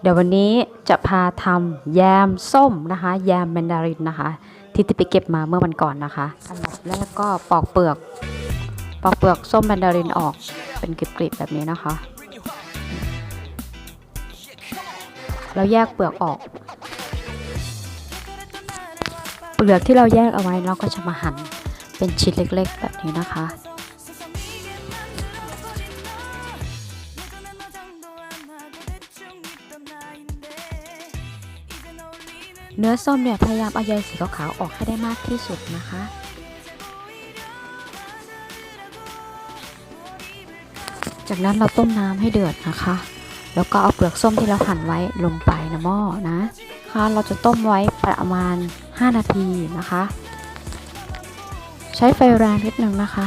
เดี๋ยววันนี้จะพาทำแยมส้มนะคะแยมแมนดารินนะคะ ที่ที่ไปเก็บมาเมื่อวันก่อนนะคะอันดับแรกก็ปอกเปลือก ปอกเปลือกส้มแมนดารินออกเป็นกริบๆแบบนี้นะคะแล้วแยกเปลือกออก เปลือกที่เราแยกเอาไว้เราก็จะมาหั่นเป็นชิ้นเล็ก ๆ แบบนี้นะคะ เนื้อส้มเนี่ยพยายามเอาใยสีขาวๆออกให้ได้มากที่สุดนะคะ จากนั้นเราต้มน้ำให้เดือดนะคะ แล้วก็เอาเปลือกส้มที่เราหั่นไว้ลงไปในหม้อนะค่ะเราจะต้มไว้ประมาณ 5 นาทีนะคะ ใช้ไฟแรงนิดนึงนะคะ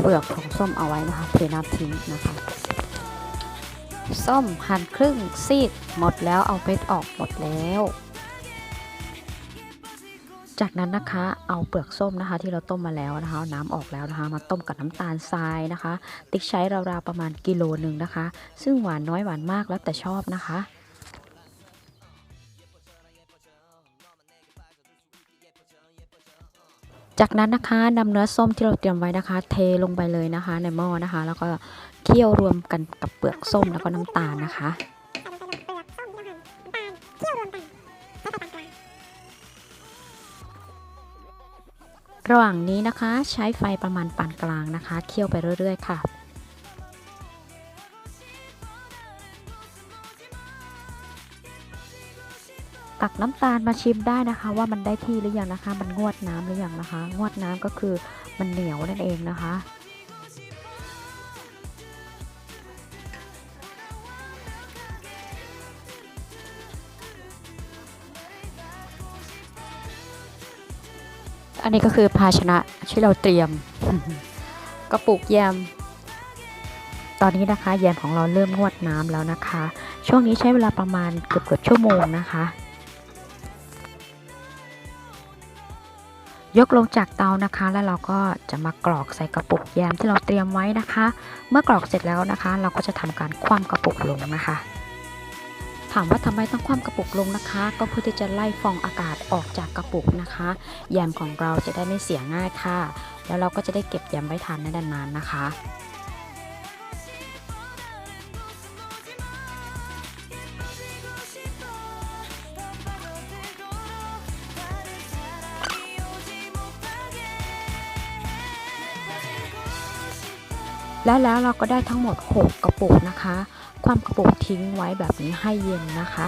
เปลือกของส้มเอาไว้นะคะเทน้ำทิ้งนะคะส้มหั่นครึ่งซีกหมดแล้วเอาเม็ดออกหมดแล้ว จากนั้นนะคะเอาเปลือกส้มนะคะ ที่เราต้มมาแล้วนะคะน้ำออกแล้วนะคะ มาต้มกับน้ำตาลทรายนะคะ ติ๊กใช้ราวๆประมาณกิโลหนึ่งนะคะ ซึ่งหวานน้อยหวานมากแล้วแต่ชอบนะคะจากนั้นนะคะนำเนื้อส้มที่เราเตรียมไว้นะคะ เทลงไปเลยนะคะ ในหม้อนะคะ แล้วก็เคี่ยวรวมกันกับเปลือกส้มแล้วก็น้ำตาลนะคะ ระหว่างนี้นะคะใช้ไฟประมาณปานกลางนะคะ เคี่ยวไปเรื่อย ๆ ค่ะตักน้ำตาลมาชิมได้นะคะ ว่ามันได้ที่หรือยังนะคะ มันงวดน้ำหรือยังนะคะ งวดน้ำก็คือมันเหนียวนั่นเองนะคะ อันนี้ก็คือภาชนะที่เราเตรียมกระปุกแยม ตอนนี้นะคะแยมของเราเริ่มงวดน้ำแล้วนะคะ ช่วงนี้ใช้เวลาประมาณเกือบเกือบชั่วโมงนะคะ ยกลงจากเตานะคะ แล้วเราก็จะมากรอกใส่กระปุกแยมที่เราเตรียมไว้นะคะ เมื่อกรอกเสร็จแล้วนะคะ เราก็จะทำการคว่ำกระปุกลงนะคะ ถามว่าทำไมต้องคว่ำกระปุกลงนะคะ ก็เพื่อที่จะไล่ฟองอากาศออกจากกระปุกนะคะแยมของเราจะได้ไม่เสียง่ายค่ะ แล้วเราก็จะได้เก็บแยมไว้ทานได้นานๆนะคะแล้วแล้วเราก็ได้ทั้งหมด 6 กระปุกนะคะ ความกระปุกทิ้งไว้แบบนี้ให้เย็นนะคะ